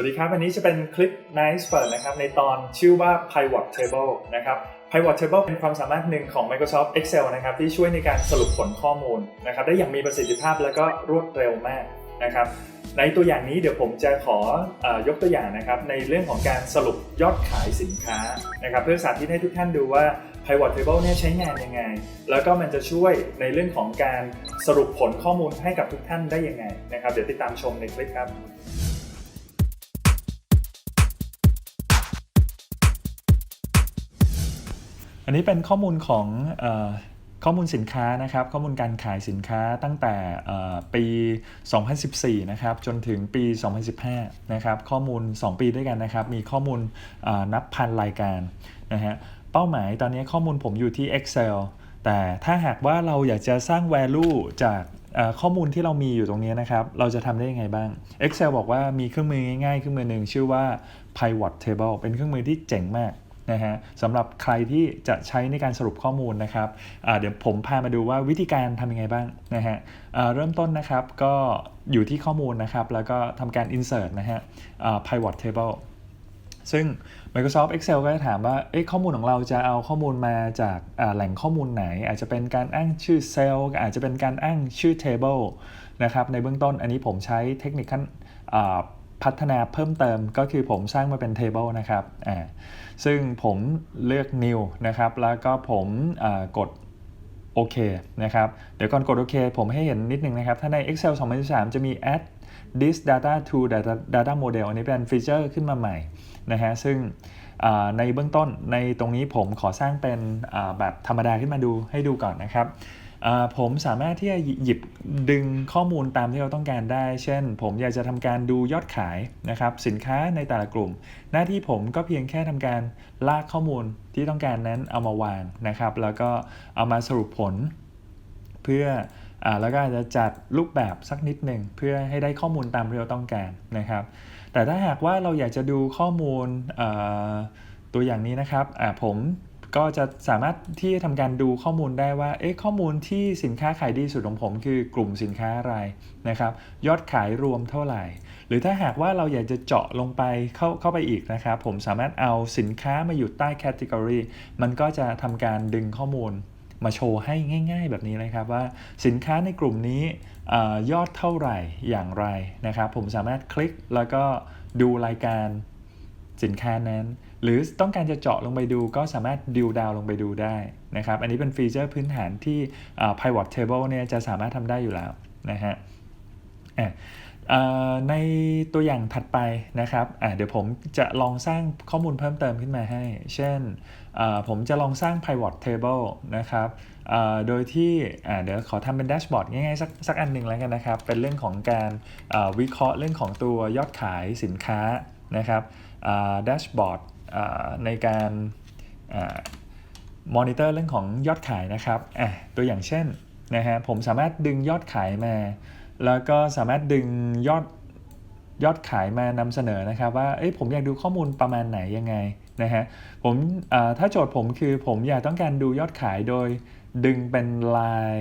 วัสดีครับวันนี้จะเป็นคลิป Nice เปิดนะครับในตอนชื่อว่า Pivot Table นะครับ Pivot Table เป็นความสามารถหนึ่งของ Microsoft Excel นะครับที่ช่วยในการสรุปผลข้อมูลนะครับได้อย่างมีประสิทธิภาพและก็รวดเร็วมากนะครับในตัวอย่างนี้เดี๋ยวผมจะขอเออยกตัวอย่างนะครับในเรื่องของการสรุปยอดขายสินค้านะครับเพื่อสาธิตให้ทุกท่านดูว่า Pivot Table เนี่ยใช้งานยังไง แล้วก็มันจะช่วยในเรื่องของการสรุปผลข้อมูลให้กับทุกท่านได้ยังไงนะครับเดี๋ยวติดตามชมในคลิปครับ อันนี้เป็นข้อมูลของอข้อมูลสินค้านะครับ ข้อมูลการขายสินค้าตั้งแต่ปี 2014 นะครับ จนถึงปี 2015 นะครับ ข้อมูล 2 ปีด้วยกันนะครับ มีข้อมูลนับพันรายการนะฮะ เป้าหมายตอนนี้ข้อมูลผมอยู่ที่ Excel แต่ถ้าหากว่าเราอยากจะสร้าง value จากข้อมูลที่เรามีอยู่ตรงนี้นะครับ เราจะทำได้ยังไงบ้าง Excel บอกว่ามีเครื่องมือง่ายๆ เครื่องมือหนึ่งชื่อว่า Pivot Table เป็นเครื่องมือที่เจ๋งมาก นะฮะสำหรับใครที่จะใช้ในการสรุปข้อมูลนะครับเดี๋ยวผมพามาดูว่าวิธีการทำยังไงบ้างนะฮะเริ่มต้นนะครับก็อยู่ที่ข้อมูลนะครับ แล้วก็ทำการ insert นะฮะ pivot table ซึ่ง Microsoft Excel ก็จะถามว่าข้อมูลของเราจะเอาข้อมูลมาจากแหล่งข้อมูลไหน อาจจะเป็นการอ้างชื่อเซลล์อาจจะเป็นการอ้างชื่อ table นะครับในเบื้องต้นอันนี้ผมใช้เทคนิคขั้น พัฒนาเพิ่มเติมก็คือผมสร้างมาเป็น table นะครับอ่าซึ่งผมเลือก new นะครับ แล้วก็ผมกดโอเคนะครับ เดี๋ยวก่อนกดโอเค ผมให้เห็นนิดนึงนะครับ ถ้าใน Excel 2013 จะมี add this data to data data model อันนี้เป็นฟีเจอร์ขึ้นมาใหม่นะฮะ ซึ่งในเบื้องต้นในตรงนี้ผมขอสร้างเป็นแบบธรรมดาขึ้นมาดูให้ดูก่อนนะครับ ผมสามารถที่จะหยิบดึงข้อมูลตามที่เราต้องการได้ เช่น ผมอยากจะทำการดูยอดขายนะครับสินค้าในแต่ละกลุ่ม หน้าที่ผมก็เพียงแค่ทำการลากข้อมูลที่ต้องการนั้นเอามาวางนะครับ แล้วก็เอามาสรุปผล เพื่ออแล้วก็อาจจะจัดรูปแบบสักนิดหนึ่งเพื่อให้ได้ข้อมูลตามที่เราต้องการนะครับ แต่ถ้าหากว่าเราอยากจะดูข้อมูลตัวอย่างนี้นะครับผม ก็จะสามารถที่จะทำการดูข้อมูลได้ว่า เอ๊ะข้อมูลที่สินค้าขายดีสุดของผมคือกลุ่มสินค้าอะไรนะครับ ยอดขายรวมเท่าไหร่ หรือถ้าหากว่าเราอยากจะเจาะลงไปเข้าเข้าไปอีกนะครับ ผมสามารถเอาสินค้ามาอยู่ใต้แคตตากรีมันก็จะทำการดึงข้อมูลมาโชว์ให้ง่าย ๆ แบบนี้นะครับว่าสินค้าในกลุ่มนี้อยอดเท่าไหร่อย่างไรนะครับ ผมสามารถคลิกแล้วก็ดูรายการสินค้านั้น หรือต้องการจะเจาะลงไปดูก็สามารถดิวดาวลงไปดูได้นะครับอันนี้เป็นฟีเจอร์พื้นฐานที่ pivot table เนี่ยจะสามารถทำได้อยู่แล้วนะฮะอะเอ่อในตัวอย่างถัดไปนะครับอะเดี๋ยวผมจะลองสร้างข้อมูลเพิ่มเติมขึ้นมาให้ เช่นอ่อผมจะลองสร้าง pivot table นะครับอ่อโดยที่อะเดี๋ยวขอทำเป็นแดชบอร์ดง่ายๆสักสักอันหนึ่งแล้วกันนะครับ เป็นเรื่องของการวิเคราะห์เรื่องของตัวยอดขายสินค้านะครับแดชบอร์ด ในการมอนิเตอร์เรื่องของยอดขายนะครับตัวอย่างเช่นนะฮะผมสามารถดึงยอดขายมา แล้วก็สามารถดึงยอดยอดขายมานำเสนอนะครับว่าเอ้ยผมอยากดูข้อมูลประมาณไหนยังไงนะฮะผมถ้าโจทย์ผมคือผมอยากต้องการดูยอดขายโดยดึงเป็นลาย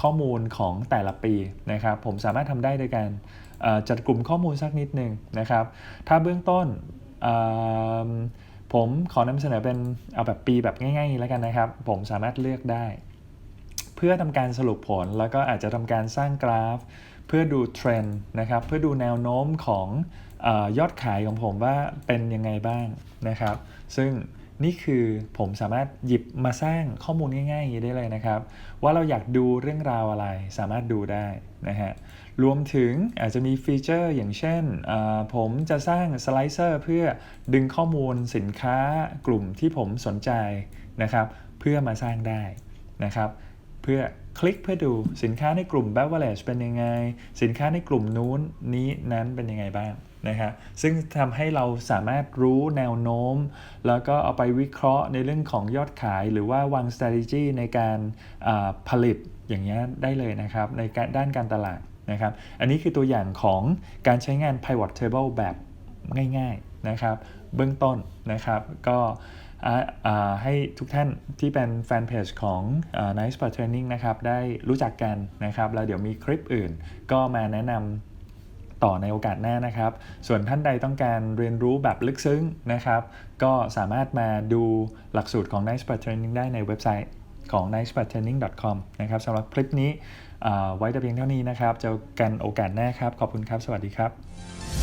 ข้อมูลของแต่ละปีนะครับผมสามารถทำได้โดยการจัดกลุ่มข้อมูลสักนิดหนึ่งนะครับ ถ้าเบื้องต้น ผมขอนำเสนอเป็นเอาแบบปีแบบง่ายๆแล้วกันนะครับ ผมสามารถเลือกได้ เพื่อทำการสรุปผลแล้วก็อาจจะทำการสร้างกราฟ เพื่อดูเทรนด์นะครับ เพื่อดูแนวโน้มของอยอดขายของผมว่าเป็นยังไงบ้างนะครับ ซึ่ง นี่คือผมสามารถหยิบมาสร้างข้อมูลง่ายๆอย่างนี้ได้เลยนะครับ ว่าเราอยากดูเรื่องราวอะไรสามารถดูได้นะฮะรวมถึงอาจจะมีฟีเจอร์อย่างเช่น ผมจะสร้างสไลเซอร์เพื่อดึงข้อมูลสินค้ากลุ่มที่ผมสนใจนะครับ เพื่อมาสร้างได้นะครับ เพื่อ คลิกเพื่อดูสินค้าในกลุ่ม beverage เป็นยังไง สินค้าในกลุ่มนู้นนี้นั้นเป็นยังไงบ้างนะครับซึ่งทำให้เราสามารถรู้แนวโน้ม แล้วก็เอาไปวิเคราะห์ในเรื่องของยอดขาย หรือว่าวาง strategy ในการผลิตอย่างนี้ได้เลยนะครับ ในการด้านการตลาดนะครับ อันนี้คือตัวอย่างของการใช้งาน pivot table แบบง่ายๆนะครับ เบื้องต้นนะครับก็ ให้ทุกท่านที่เป็นแฟนเพจของ Nice Sport Training นะครับได้รู้จักกันนะครับ แล้วเดี๋ยวมีคลิปอื่นก็มาแนะนำต่อในโอกาสหน้านะครับ ส่วนท่านใดต้องการเรียนรู้แบบลึกซึ้งนะครับ ก็สามารถมาดูหลักสูตรของ Nice Part Training ได้ในเว็บไซต์ของ nicepartraining.com นะครับสำหรับคลิปนี้ไว้แต่เพียงเท่านี้นะครับ เจอกันโอกาสหน้าครับ ขอบคุณครับ สวัสดีครับ